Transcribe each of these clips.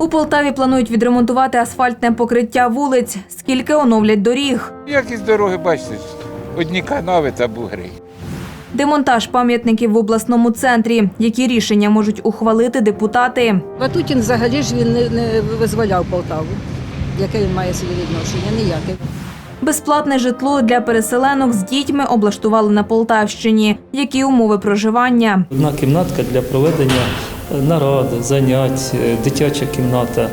У Полтаві планують відремонтувати асфальтне покриття вулиць, скільки оновлять доріг. Якісь дороги, бачите, одні канави та бугри. Демонтаж пам'ятників в обласному центрі. Які рішення можуть ухвалити депутати? Ватутін взагалі ж він не, не визволяв Полтаву. Яке він має собі відношення? Ніяке. Безплатне житло для переселенок з дітьми облаштували на Полтавщині. Які умови проживання? Одна кімнатка для проведення нарад, занять, е, дитяча кімната.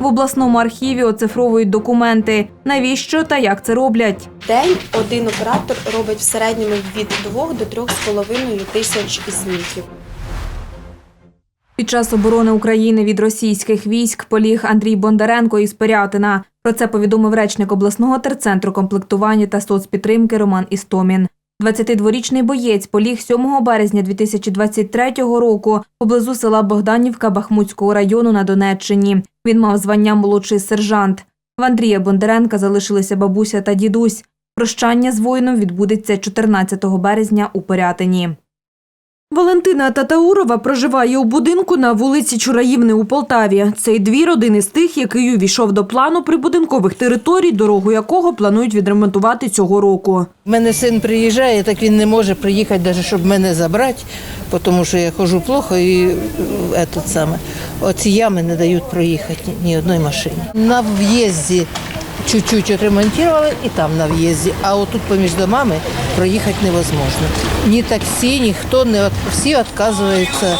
В обласному архіві оцифровують документи. Навіщо та як це роблять? день один оператор робить в середньому від 2 до 3,5 тисяч знімків. Під час оборони України від російських військ поліг Андрій Бондаренко із Пирятина. Про це повідомив речник обласного терцентру комплектування та соцпідтримки Роман Істомін. 22-річний боєць поліг 7 березня 2023 року поблизу села Богданівка Бахмутського району на Донеччині. Він мав звання молодший сержант. В Андрія Бондаренка залишилися бабуся та дідусь. Прощання з воїном відбудеться 14 березня у Пирятині. Валентина Татаурова проживає у будинку на вулиці Чураївни у Полтаві. Цей двір один із тих, який увійшов до плану прибудинкових територій, дорогу якого планують відремонтувати цього року. У мене син приїжджає, так він не може приїхати, навіть щоб мене забрати, тому що я ходжу плохо і е, этот саме. Оці ями не дають проїхати ні одної машині. На в'їзді чуть-чуть отремонтували і там на в'їзді, а отут поміж домами проїхати невозможно. Ні таксі, ніхто не от- всі відказуються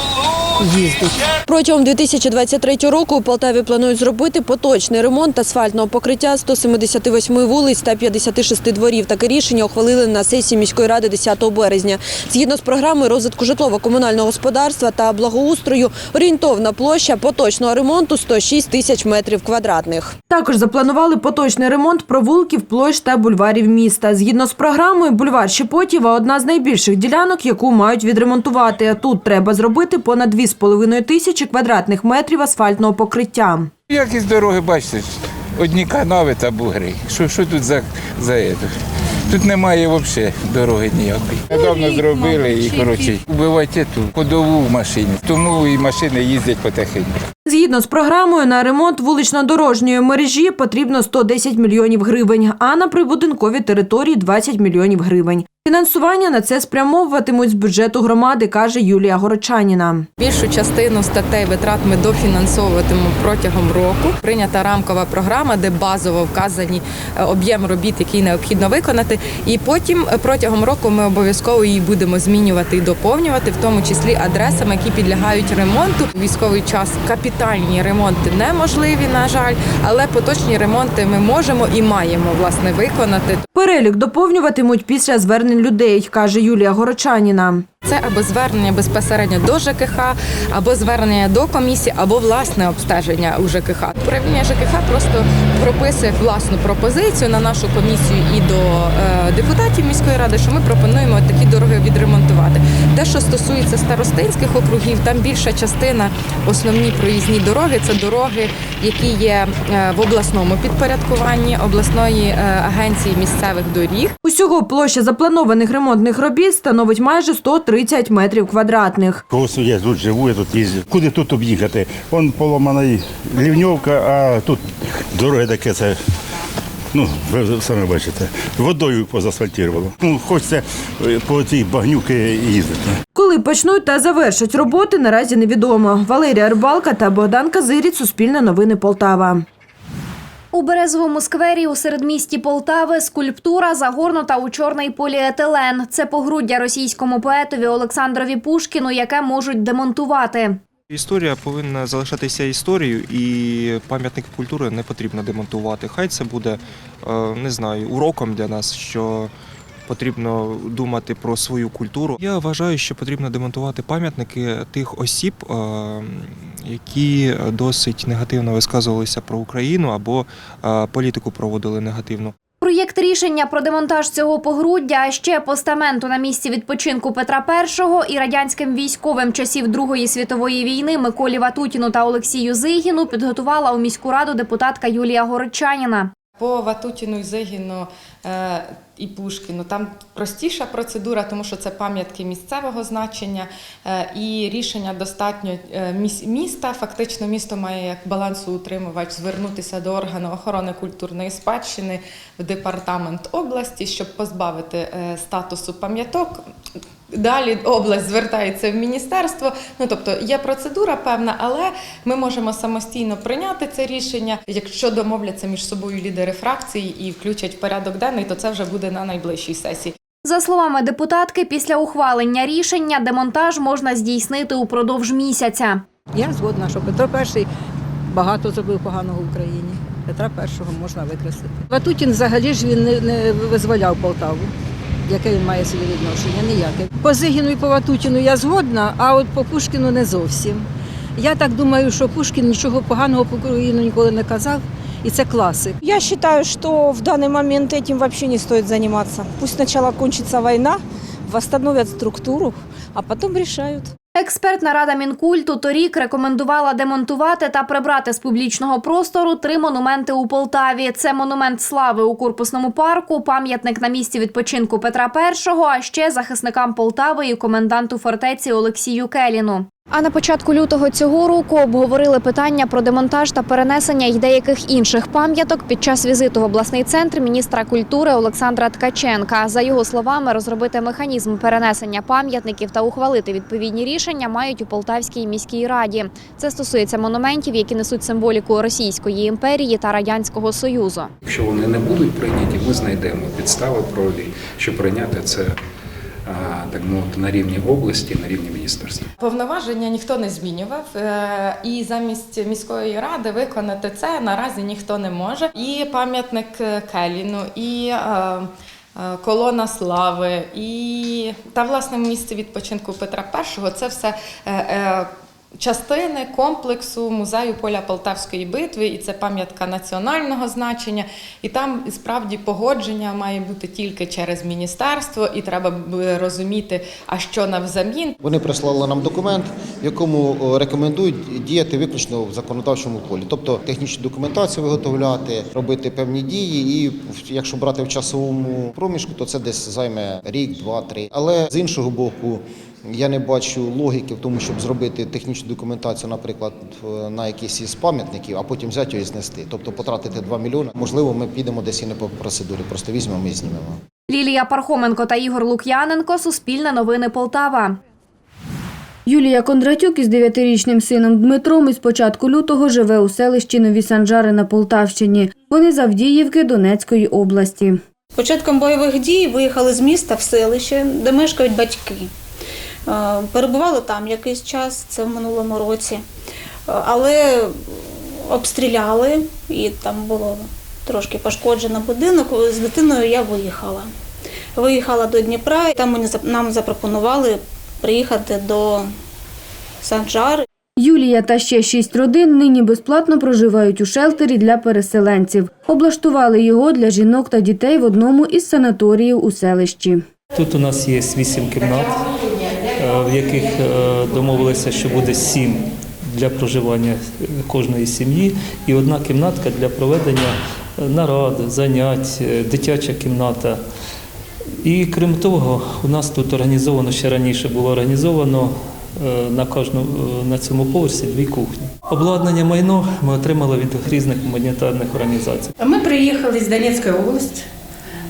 їздити. Протягом 2023 року у Полтаві планують зробити поточний ремонт асфальтного покриття 178 вулиць та 56 дворів. Таке рішення ухвалили на сесії міської ради 10 березня. Згідно з програмою розвитку житлово-комунального господарства та благоустрою, орієнтовна площа поточного ремонту 106 тисяч метрів квадратних. Також запланували поточний ремонт провулків, площ та бульварів міста. Згідно з програмою, бульвар Щепотєва – одна з найбільших ділянок, яку мають відремонтувати. Тут треба зробити понад 2,5 тисячі квадратних метрів асфальтного покриття. Якісь дороги, бачите, одні канави та бугри. Що, що тут за, за це? Тут немає взагалі дороги ніякої. Недавно зробили і, коротше, вбивайте ту ходову в машині. Тому і машини їздять потихеньку. Згідно з програмою, на ремонт вулично-дорожньої мережі потрібно 110 мільйонів гривень, а на прибудинкові території 20 мільйонів гривень. Фінансування на це спрямовуватимуть з бюджету громади, каже Юлія Горочаніна. Більшу частину статей витрат ми дофінансовуватимемо протягом року. Прийнята рамкова програма, де базово вказані е, об'єм робіт, який необхідно виконати. І потім е, протягом року ми обов'язково її будемо змінювати і доповнювати, в тому числі адресами, які підлягають ремонту. У Військовий час капітальні ремонти неможливі, на жаль, але поточні ремонти ми можемо і маємо власне виконати. Перелік доповнюватимуть після звернень людей, каже Юлія Горочаніна. Це або звернення безпосередньо до ЖКХ, або звернення до комісії, або власне обстеження у ЖКХ. Управління ЖКХ просто прописує власну пропозицію на нашу комісію і до е, депутатів міської ради, що ми пропонуємо такі дороги відремонтувати. Те, що стосується старостинських округів, там більша частина основні проїзні дороги це дороги, які є е, в обласному підпорядкуванні обласної е, агенції місцевих доріг. Усього площа запланованих ремонтних робіт становить майже 130 метрів квадратних. Когось я тут живу, я тут їздю. Куди тут об'їхати? Вон поломана лівньовка, а тут дороги таке це. Ну, ви самі бачите, водою позасфальтувало. Ну, хочеться е, по цій багнюки їздити. Коли почнуть та завершать роботи, наразі невідомо. Валерія Рибалка та Богдан Казиріць, Суспільне новини Полтава. У Березовому сквері у середмісті Полтави скульптура загорнута у чорний поліетилен. Це погруддя російському поетові Олександрові Пушкіну, яке можуть демонтувати. Історія повинна залишатися історією, і пам'ятник культури не потрібно демонтувати. Хай це буде е, не знаю, уроком для нас, що потрібно думати про свою культуру. Я вважаю, що потрібно демонтувати пам'ятники тих осіб, е, які досить негативно висказувалися про Україну або е, політику проводили негативно. Проєкт рішення про демонтаж цього погруддя, а ще постаменту на місці відпочинку Петра І і радянським військовим часів Другої світової війни Миколі Ватутіну та Олексію Зигіну підготувала у міську раду депутатка Юлія Горочаніна. По Ватутіну і Зигіну е, і Пушкіну. Там простіша процедура, тому що це пам'ятки місцевого значення е, і рішення достатньо е, міста. Фактично, місто має як балансоутримувач звернутися до органу охорони культурної спадщини в департамент області, щоб позбавити е, статусу пам'яток. Далі область звертається в міністерство. Ну тобто є процедура певна, але ми можемо самостійно прийняти це рішення. Якщо домовляться між собою лідери фракції і включать в порядок денний, то це вже буде на найближчій сесії. За словами депутатки, після ухвалення рішення демонтаж можна здійснити упродовж місяця. Я згодна, що Петро І багато зробив поганого в Україні. Петра І можна викреслити. Ватутін взагалі ж він не, не визволяв Полтаву. Яке він має собі відношення? Ніяке. По Зигіну і по Ватутіну я згодна, а от по Пушкіну не зовсім. Я так думаю, що Пушкін нічого поганого по Україну ніколи не казав, і це класик. Я вважаю, що в даний момент цим взагалі не стоїть займатися. Пусть спочатку кончиться війна, восстановят структуру, а потім решают. Експертна рада Мінкульту торік рекомендувала демонтувати та прибрати з публічного простору три монументи у Полтаві. Це монумент слави у корпусному парку, пам'ятник на місці відпочинку Петра І, а ще захисникам Полтави і коменданту фортеці Олексію Келіну. А на початку лютого цього року обговорили питання про демонтаж та перенесення й деяких інших пам'яток під час візиту в обласний центр міністра культури Олександра Ткаченка. За його словами, розробити механізм перенесення пам'ятників та ухвалити відповідні рішення мають у Полтавській міській раді. Це стосується монументів, які несуть символіку Російської імперії та радянського союзу. Якщо вони не будуть прийняті, ми знайдемо підстави правові, щоб прийняти це так мовити на рівні області, на рівні міністерства. Повноваження ніхто не змінював, е, і замість міської ради виконати це наразі ніхто не може. І пам'ятник е, Келіну, і е, колона слави, і та власне місце відпочинку Петра І це все. Е, е, Частини комплексу музею поля Полтавської битви, і це пам'ятка національного значення. І там справді погодження має бути тільки через міністерство, і треба розуміти, а що навзамін. Вони прислали нам документ, в якому рекомендують діяти виключно в законодавчому полі, тобто технічну документацію виготовляти, робити певні дії. І якщо брати в часовому проміжку, то це десь займе рік, два, три. Але з іншого боку. Я не бачу логіки в тому, щоб зробити технічну документацію, наприклад, на якийсь із пам'ятників, а потім взяти і знести. Тобто потратити 2 мільйони. Можливо, ми підемо десь і не по процедурі, просто візьмемо і знімемо. Лілія Пархоменко та Ігор Лук'яненко Суспільне новини Полтава. Юлія Кондратюк із дев'ятирічним сином Дмитром із початку лютого живе у селищі Нові Санжари на Полтавщині. Вони з Авдіївки Донецької області. Початком бойових дій виїхали з міста в селище, де мешкають батьки. Е, Перебували там якийсь час, це в минулому році. Е, Але обстріляли і там було трошки пошкоджено будинок. З дитиною я виїхала. Виїхала до Дніпра, і там мені нам запропонували приїхати до Санджар. Юлія та ще шість родин нині безплатно проживають у шелтері для переселенців. Облаштували його для жінок та дітей в одному із санаторіїв у селищі. Тут у нас є вісім кімнат, в яких е, домовилися, що буде сім для проживання кожної сім'ї, і одна кімнатка для проведення е, нарад, занять, е, дитяча кімната. І крім того, у нас тут організовано ще раніше було організовано на кожному на цьому поверсі дві кухні. Обладнання майно ми отримали від різних гуманітарних організацій. Мы приехали из Донецкой области,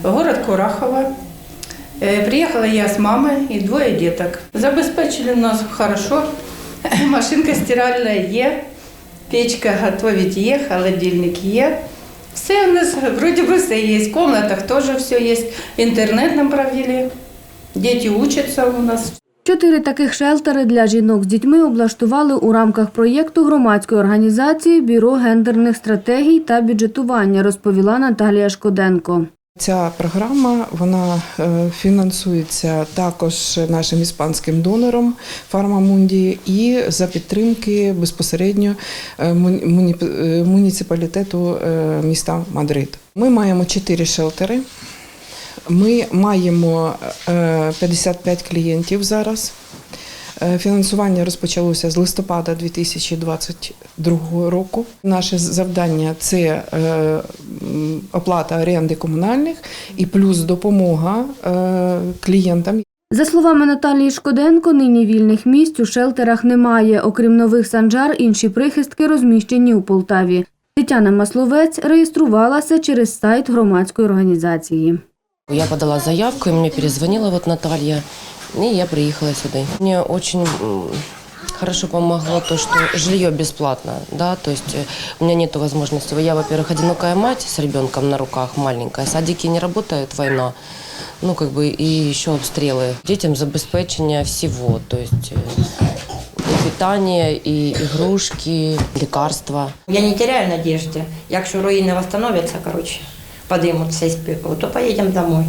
город Курахово. Э, Приехала я с мамой и двое деток. Забезпечили нас хорошо. Машинка стиральная є, печка готовить є, холодильник є. Все у нас вроде бы все есть. В комнатах тоже все есть. Интернет нам провели. Дети учатся у нас. Чотири таких шелтери для жінок з дітьми облаштували у рамках проєкту громадської організації Бюро гендерних стратегій та бюджетування, розповіла Наталія Шкоденко. Ця програма вона е, фінансується також нашим іспанським донором Фармамунді і за підтримки безпосередньо е, е, муніципалітету міста Мадрид. Ми маємо чотири шелтери. Ми маємо е, 55 клієнтів зараз. Фінансування розпочалося з листопада 2022 року. Наше завдання це оплата оренди комунальних і плюс допомога е, клієнтам. За словами Наталії Шкоденко, нині вільних місць у шелтерах немає. Окрім нових санжар, інші прихистки розміщені у Полтаві. Тетяна Масловець реєструвалася через сайт громадської організації. Я подала заявку, и мне перезвонила вот Наталья, и я приехала сюда. Мне очень м, хорошо помогло то, что жилье бесплатно, да, то есть э, у меня нет возможности. Я, во-первых, одинокая мать с ребенком на руках, маленькая, садики не работают, война, ну, как бы, и еще обстрелы. Детям забеспечение всего, то есть э, и питание, и игрушки, лекарства. Я не теряю надежды. Якщо руїни восстановляться, коротше, подимуть цей спеку, то поїдемо домой.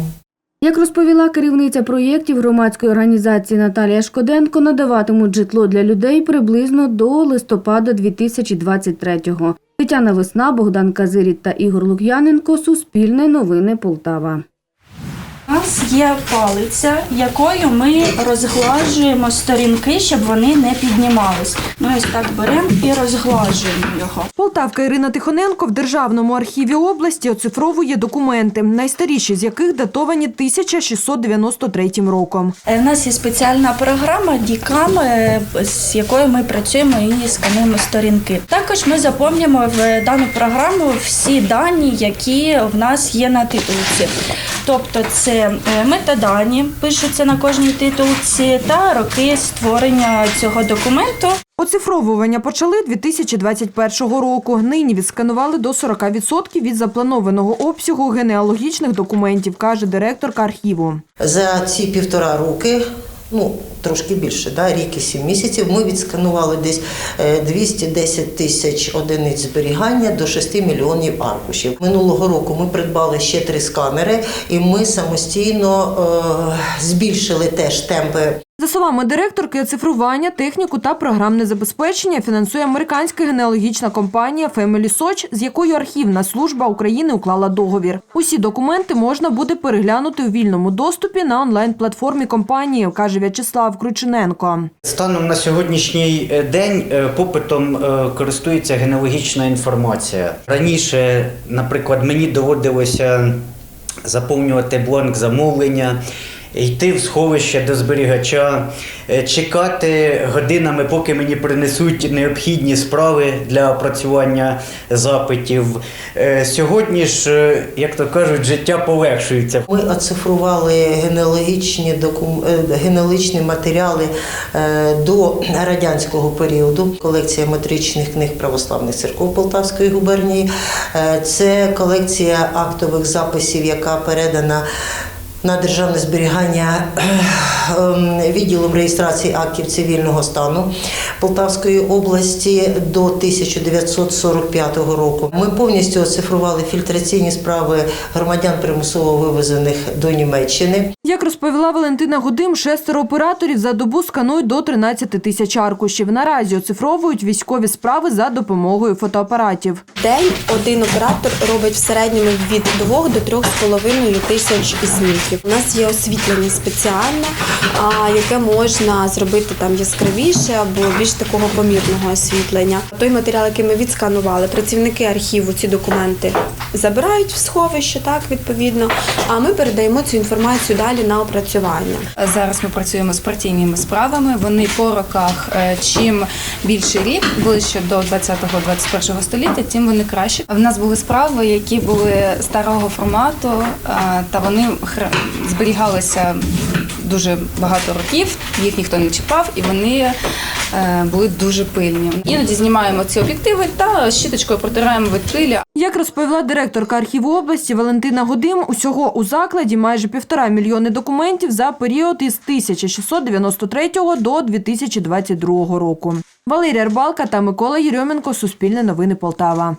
Як розповіла керівниця проєктів громадської організації Наталія Шкоденко, надаватимуть житло для людей приблизно до листопада 2023-го. Тетяна Весна, Богдан Казиріт та Ігор Лук'яненко. Суспільне новини Полтава. У нас є палиця, якою ми розглажуємо сторінки, щоб вони не піднімались. Ми ось так беремо і розглажуємо його. Полтавка Ірина Тихоненко в Державному архіві області оцифровує документи, найстаріші з яких датовані 1693 роком. У нас є спеціальна програма Дікам, е, з якою ми працюємо і скануємо сторінки. Також ми заповнюємо в дану програму всі дані, які в нас є на титулці. Тобто це е, метадані, пишуться на кожній титулці, та роки створення цього документу. Оцифровування почали 2021 року. Нині відсканували до 40% від запланованого обсягу генеалогічних документів, каже директорка архіву. За ці півтора роки, ну трошки більше, да, рік і сім місяців, ми відсканували десь е, 210 тисяч одиниць зберігання до 6 мільйонів аркушів. Минулого року ми придбали ще три сканери, і ми самостійно е, збільшили теж темпи За словами директорки, оцифрування, техніку та програмне забезпечення фінансує американська генеалогічна компанія Family Search, з якою архівна служба України уклала договір. Усі документи можна буде переглянути у вільному доступі на онлайн-платформі компанії, каже В'ячеслав Кручененко. Станом на сьогоднішній е, день е, попитом е, користується генеалогічна інформація. Раніше, наприклад, мені доводилося заповнювати бланк замовлення. Йти в сховище до зберігача, е, чекати годинами, поки мені принесуть необхідні справи для опрацювання запитів. Е, Сьогодні ж, е, як то кажуть, життя полегшується. Ми оцифрували генеалогічні, докум... генеалогічні матеріали до радянського періоду. Колекція метричних книг православних церков Полтавської губернії. Це колекція актових записів, яка передана. На державне зберігання ем, відділом реєстрації актів цивільного стану Полтавської області до 1945 року. Ми повністю оцифрували фільтраційні справи громадян примусово вивезених до Німеччини. Як розповіла Валентина Гудим, шестеро операторів за добу сканують до 13 тисяч аркушів. Наразі оцифровують військові справи за допомогою фотоапаратів. День один оператор робить в середньому від 2 до 3,5 тисяч знімків. У нас є освітлення спеціальне, яке можна зробити там яскравіше або більш такого помірного освітлення. Той матеріал, який ми відсканували, працівники архіву ці документи забирають в сховище, так відповідно. А ми передаємо цю інформацію далі на опрацювання. Зараз ми працюємо з партійними справами. Вони по роках, е, чим більший рік, ближче до 20-21 століття, тим вони краще. В нас були справи, які були старого формату, е, та вони зберігалися дуже багато років. Їх ніхто не чіпав, і вони е, були дуже пильні. Іноді знімаємо ці об'єктиви та щіточкою протираємо від пилі. Як розповіла директорка архіву області Валентина Гудим, усього у закладі майже півтора мільйони документів за період із 1693 до 2022 року. Валерія Рбалка та Микола Єрьоменко. Суспільне новини Полтава.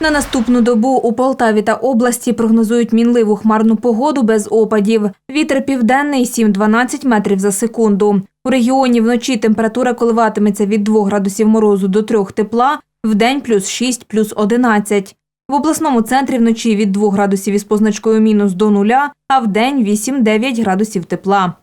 На наступну добу у Полтаві та області прогнозують мінливу хмарну погоду без опадів. Вітер південний 7-12 метрів за секунду. У регіоні вночі температура коливатиметься від 2 градусів морозу до 3 тепла, вдень плюс 6, плюс 11. В обласному центрі вночі від 2 градусів із позначкою мінус до нуля, а вдень 8-9 градусів тепла.